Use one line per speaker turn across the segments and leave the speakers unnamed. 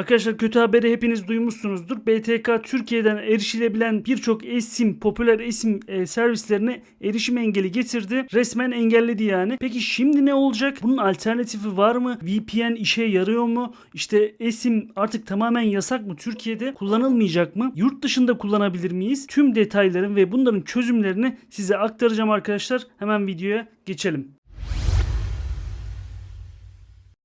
Arkadaşlar kötü haberi hepiniz duymuşsunuzdur. BTK Türkiye'den erişilebilen birçok eSIM, popüler eSIM e, servislerine erişim engeli getirdi. Resmen engelledi yani. Peki şimdi ne olacak? Bunun alternatifi var mı? VPN işe yarıyor mu? İşte eSIM artık tamamen yasak mı? Türkiye'de kullanılmayacak mı? Yurt dışında kullanabilir miyiz? Tüm detayların ve bunların çözümlerini size aktaracağım arkadaşlar. Hemen videoya geçelim.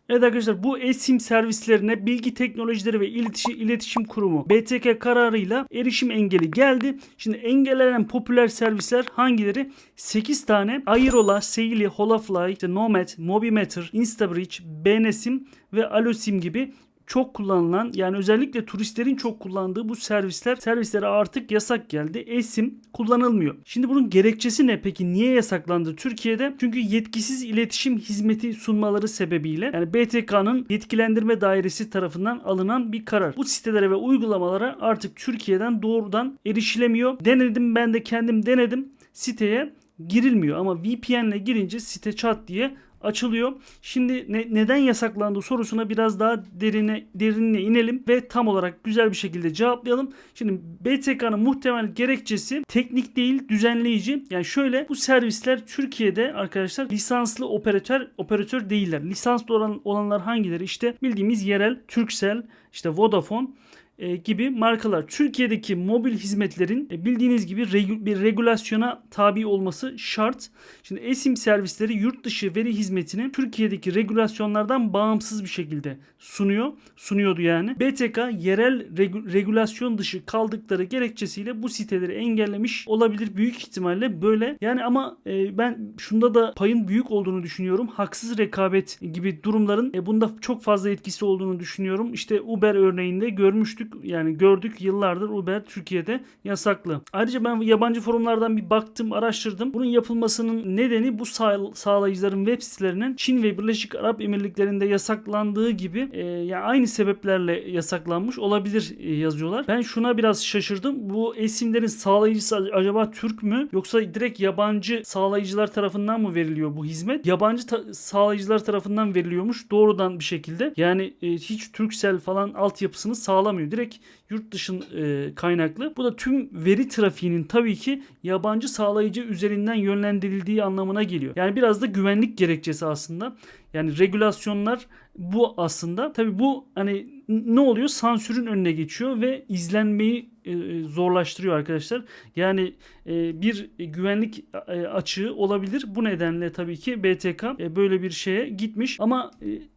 Evet arkadaşlar bu eSIM servislerine Bilgi Teknolojileri ve İletişim, İletişim Kurumu BTK kararıyla erişim engeli geldi. Şimdi engellenen popüler servisler hangileri? 8 tane Airola, Seili, Holafly, işte Nomad, Mobimeter, Instabridge, BNSIM ve Alosim gibi çok kullanılan yani özellikle turistlerin çok kullandığı bu servisler servislere artık yasak geldi. eSIM kullanılmıyor. Şimdi bunun gerekçesi ne peki? Niye yasaklandı Türkiye'de? Çünkü yetkisiz iletişim hizmeti sunmaları sebebiyle yani BTK'nın yetkilendirme dairesi tarafından alınan bir karar. Bu sitelere ve uygulamalara artık Türkiye'den doğrudan erişilemiyor. Denedim ben de kendim denedim. Siteye girilmiyor ama VPN ile girince site çat diye açılıyor. Şimdi ne- neden yasaklandı sorusuna biraz daha derine derinine inelim ve tam olarak güzel bir şekilde cevaplayalım. Şimdi BTK'nın muhtemel gerekçesi teknik değil düzenleyici. Yani şöyle bu servisler Türkiye'de arkadaşlar lisanslı operatör operatör değiller. Lisanslı olan olanlar hangileri? İşte bildiğimiz yerel Turkcell, işte Vodafone gibi markalar. Türkiye'deki mobil hizmetlerin e, bildiğiniz gibi bir regülasyona tabi olması şart. Şimdi eSIM servisleri yurt dışı veri hizmetini Türkiye'deki regülasyonlardan bağımsız bir şekilde sunuyor. Sunuyordu yani. BTK yerel regu- regülasyon dışı kaldıkları gerekçesiyle bu siteleri engellemiş olabilir büyük ihtimalle böyle. Yani ama e, ben şunda da payın büyük olduğunu düşünüyorum. Haksız rekabet gibi durumların e, bunda çok fazla etkisi olduğunu düşünüyorum. İşte Uber örneğinde görmüştük yani gördük yıllardır Uber Türkiye'de yasaklı. Ayrıca ben yabancı forumlardan bir baktım, araştırdım. Bunun yapılmasının nedeni bu sağ- sağlayıcıların web sitelerinin Çin ve Birleşik Arap Emirlikleri'nde yasaklandığı gibi e, yani aynı sebeplerle yasaklanmış olabilir e, yazıyorlar. Ben şuna biraz şaşırdım. Bu esimlerin sağlayıcısı acaba Türk mü yoksa direkt yabancı sağlayıcılar tarafından mı veriliyor bu hizmet? Yabancı ta- sağlayıcılar tarafından veriliyormuş doğrudan bir şekilde. Yani e, hiç Turkcell falan altyapısını sağlamıyor. Direkt yurt dışın e, kaynaklı. Bu da tüm veri trafiğinin tabii ki yabancı sağlayıcı üzerinden yönlendirildiği anlamına geliyor. Yani biraz da güvenlik gerekçesi aslında. Yani regülasyonlar bu aslında. Tabii bu hani ne oluyor? Sansürün önüne geçiyor ve izlenmeyi e, zorlaştırıyor arkadaşlar. Yani e, bir güvenlik e, açığı olabilir. Bu nedenle tabii ki BTK böyle bir şeye gitmiş ama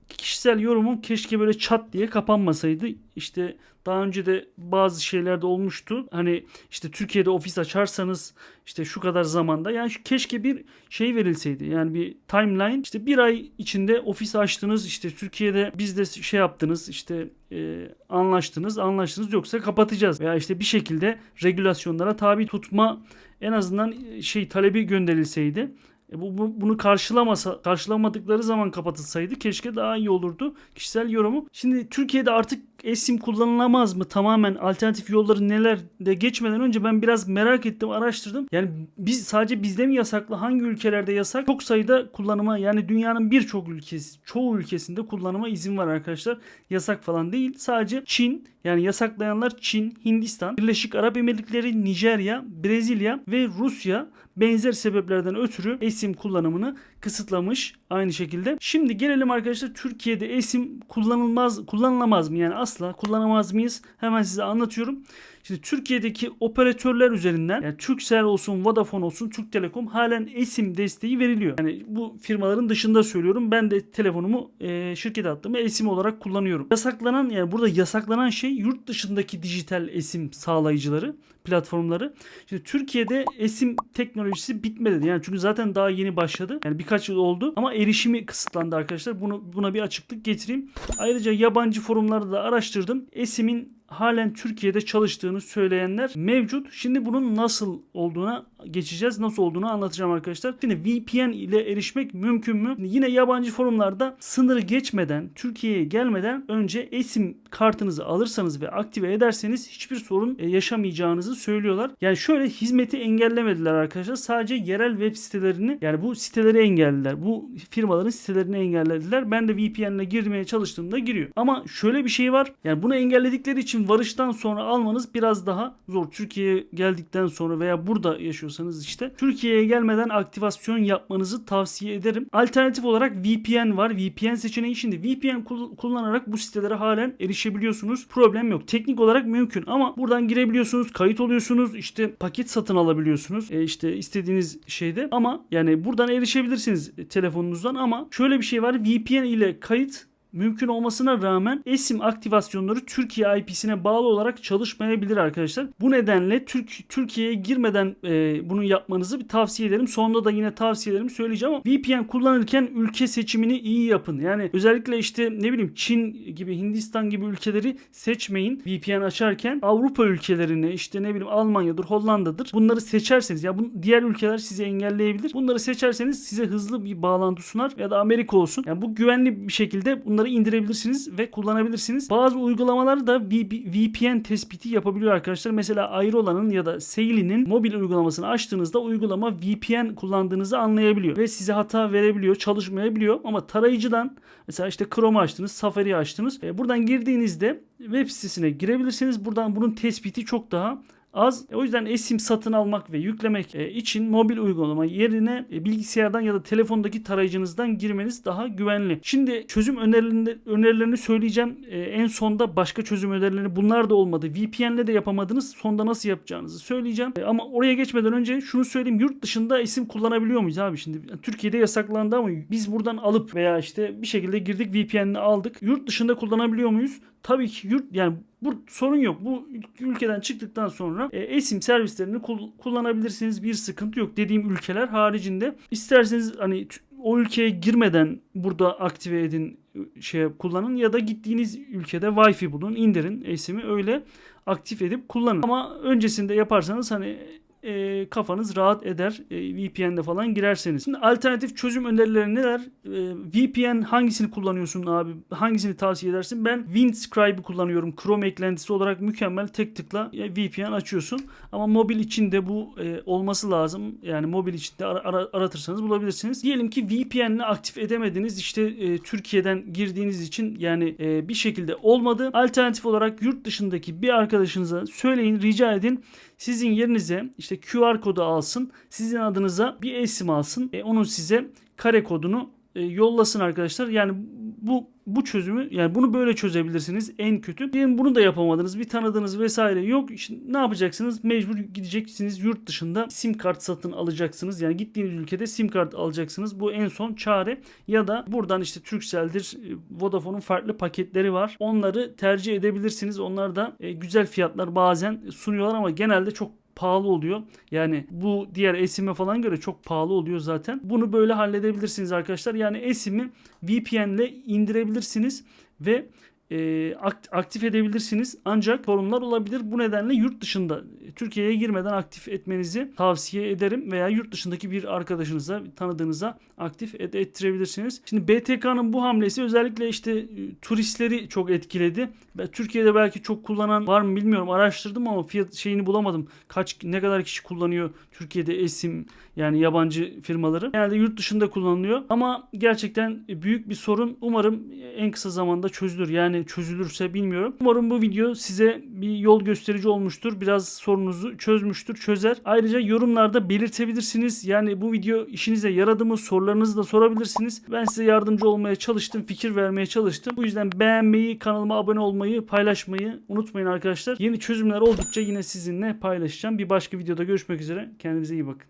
kişisel yorumum keşke böyle çat diye kapanmasaydı. İşte daha önce de bazı şeylerde olmuştu. Hani işte Türkiye'de ofis açarsanız işte şu kadar zamanda yani keşke bir şey verilseydi. Yani bir timeline işte bir ay içinde ofis açtınız işte Türkiye'de biz de şey yaptınız işte e, anlaştınız anlaştınız yoksa kapatacağız veya işte bir şekilde regülasyonlara tabi tutma en azından e, şey talebi gönderilseydi. E bu, bu- bunu karşılamasa karşılamadıkları zaman kapatılsaydı keşke daha iyi olurdu. Kişisel yorumu. Şimdi Türkiye'de artık eSIM kullanılamaz mı? Tamamen alternatif yolları neler de geçmeden önce ben biraz merak ettim, araştırdım. Yani biz sadece bizde mi yasaklı? Hangi ülkelerde yasak? Çok sayıda kullanıma yani dünyanın birçok ülkesi, çoğu ülkesinde kullanıma izin var arkadaşlar. Yasak falan değil. Sadece Çin yani yasaklayanlar Çin, Hindistan, Birleşik Arap Emirlikleri, Nijerya, Brezilya ve Rusya benzer sebeplerden ötürü kullanımını kısıtlamış aynı şekilde. Şimdi gelelim arkadaşlar Türkiye'de eSIM kullanılmaz kullanılamaz mı? Yani asla kullanamaz mıyız? Hemen size anlatıyorum. Şimdi Türkiye'deki operatörler üzerinden yani Turkcell olsun, Vodafone olsun, Türk Telekom halen eSIM desteği veriliyor. Yani bu firmaların dışında söylüyorum. Ben de telefonumu e, şirkete attığımı eSIM olarak kullanıyorum. Yasaklanan yani burada yasaklanan şey yurt dışındaki dijital eSIM sağlayıcıları, platformları. Şimdi Türkiye'de eSIM teknolojisi bitmedi. Yani çünkü zaten daha yeni başladı. Yani birkaç yıl oldu ama erişimi kısıtlandı arkadaşlar. Bunu buna bir açıklık getireyim. Ayrıca yabancı forumlarda da araştırdım. eSIM'in halen Türkiye'de çalıştığını söyleyenler mevcut. Şimdi bunun nasıl olduğuna geçeceğiz. Nasıl olduğunu anlatacağım arkadaşlar. Şimdi VPN ile erişmek mümkün mü? Yine yabancı forumlarda sınırı geçmeden, Türkiye'ye gelmeden önce eSIM kartınızı alırsanız ve aktive ederseniz hiçbir sorun e, yaşamayacağınızı söylüyorlar. Yani şöyle hizmeti engellemediler arkadaşlar. Sadece yerel web sitelerini yani bu siteleri engellediler. Bu firmaların sitelerini engellediler. Ben de VPN ile girmeye çalıştığımda giriyor. Ama şöyle bir şey var. Yani bunu engelledikleri için varıştan sonra almanız biraz daha zor. Türkiye'ye geldikten sonra veya burada yaşıyorsanız işte Türkiye'ye gelmeden aktivasyon yapmanızı tavsiye ederim. Alternatif olarak VPN var. VPN seçeneği şimdi VPN kul- kullanarak bu sitelere halen erişebiliyorsunuz. Problem yok. Teknik olarak mümkün ama buradan girebiliyorsunuz, kayıt oluyorsunuz, işte paket satın alabiliyorsunuz. E işte istediğiniz şeyde ama yani buradan erişebilirsiniz telefonunuzdan ama şöyle bir şey var. VPN ile kayıt mümkün olmasına rağmen eSIM aktivasyonları Türkiye IP'sine bağlı olarak çalışmayabilir arkadaşlar. Bu nedenle Türk Türkiye'ye girmeden e, bunu yapmanızı bir tavsiye ederim. Sonunda da yine tavsiyelerimi söyleyeceğim ama VPN kullanırken ülke seçimini iyi yapın. Yani özellikle işte ne bileyim Çin gibi Hindistan gibi ülkeleri seçmeyin. VPN açarken Avrupa ülkelerini işte ne bileyim Almanya'dır, Hollanda'dır. Bunları seçerseniz ya bu diğer ülkeler sizi engelleyebilir. Bunları seçerseniz size hızlı bir bağlantı sunar ya da Amerika olsun. Yani bu güvenli bir şekilde bunları indirebilirsiniz ve kullanabilirsiniz. Bazı uygulamalar da VPN tespiti yapabiliyor arkadaşlar. Mesela Aerolan'ın ya da Sail'inin mobil uygulamasını açtığınızda uygulama VPN kullandığınızı anlayabiliyor ve size hata verebiliyor, çalışmayabiliyor ama tarayıcıdan mesela işte Chrome açtınız, Safari açtınız. E, buradan girdiğinizde web sitesine girebilirsiniz. Buradan bunun tespiti çok daha az. O yüzden eSIM satın almak ve yüklemek e, için mobil uygulama yerine e, bilgisayardan ya da telefondaki tarayıcınızdan girmeniz daha güvenli. Şimdi çözüm önerilerini, söyleyeceğim. E, En sonda başka çözüm önerilerini bunlar da olmadı. VPN'le de yapamadınız. Sonda nasıl yapacağınızı söyleyeceğim. E, Ama oraya geçmeden önce şunu söyleyeyim. Yurt dışında isim kullanabiliyor muyuz abi şimdi? Türkiye'de yasaklandı ama biz buradan alıp veya işte bir şekilde girdik VPN'ini aldık. Yurt dışında kullanabiliyor muyuz? Tabii ki yurt yani bu sorun yok. Bu ülkeden çıktıktan sonra e, eSIM servislerini kul- kullanabilirsiniz. Bir sıkıntı yok. Dediğim ülkeler haricinde isterseniz hani o ülkeye girmeden burada aktive edin şey kullanın ya da gittiğiniz ülkede Wi-Fi bulun, indirin eSIM'i öyle aktif edip kullanın. Ama öncesinde yaparsanız hani e, kafanız rahat eder e, VPN'de falan girerseniz. Şimdi alternatif çözüm önerileri neler? E, VPN hangisini kullanıyorsun abi? Hangisini tavsiye edersin? Ben Windscribe'ı kullanıyorum. Chrome eklentisi olarak mükemmel. Tek tıkla e, VPN açıyorsun. Ama mobil için de bu e, olması lazım. Yani mobil için de ara- ara- aratırsanız bulabilirsiniz. Diyelim ki VPN'le aktif edemediniz. İşte e, Türkiye'den girdiğiniz için yani e, bir şekilde olmadı. Alternatif olarak yurt dışındaki bir arkadaşınıza söyleyin, rica edin sizin yerinize işte QR kodu alsın. Sizin adınıza bir esim alsın. E, onun size kare kodunu e, yollasın arkadaşlar. Yani bu bu çözümü yani bunu böyle çözebilirsiniz en kötü. Diyelim bunu da yapamadınız. Bir tanıdığınız vesaire yok. İşte ne yapacaksınız? Mecbur gideceksiniz yurt dışında sim kart satın alacaksınız. Yani gittiğiniz ülkede sim kart alacaksınız. Bu en son çare. Ya da buradan işte Turkcell'dir, e, Vodafone'un farklı paketleri var. Onları tercih edebilirsiniz. Onlar da e, güzel fiyatlar bazen sunuyorlar ama genelde çok pahalı oluyor. Yani bu diğer eSIM'e falan göre çok pahalı oluyor zaten. Bunu böyle halledebilirsiniz arkadaşlar. Yani eSIM'i VPN ile indirebilirsiniz ve e, akt- aktif edebilirsiniz. Ancak sorunlar olabilir. Bu nedenle yurt dışında Türkiye'ye girmeden aktif etmenizi tavsiye ederim veya yurt dışındaki bir arkadaşınıza, tanıdığınıza aktif et- ettirebilirsiniz. Şimdi BTK'nın bu hamlesi özellikle işte e, turistleri çok etkiledi. Ve Türkiye'de belki çok kullanan var mı bilmiyorum. Araştırdım ama fiyat şeyini bulamadım. Kaç ne kadar kişi kullanıyor Türkiye'de eSIM yani yabancı firmaları. Genelde yurt dışında kullanılıyor ama gerçekten büyük bir sorun. Umarım en kısa zamanda çözülür. Yani çözülürse bilmiyorum. Umarım bu video size bir yol gösterici olmuştur. Biraz sorunuzu çözmüştür, çözer. Ayrıca yorumlarda belirtebilirsiniz. Yani bu video işinize yaradı mı? Sorularınızı da sorabilirsiniz. Ben size yardımcı olmaya çalıştım, fikir vermeye çalıştım. Bu yüzden beğenmeyi, kanalıma abone olmayı, paylaşmayı unutmayın arkadaşlar. Yeni çözümler oldukça yine sizinle paylaşacağım. Bir başka videoda görüşmek üzere. Kendinize iyi bakın.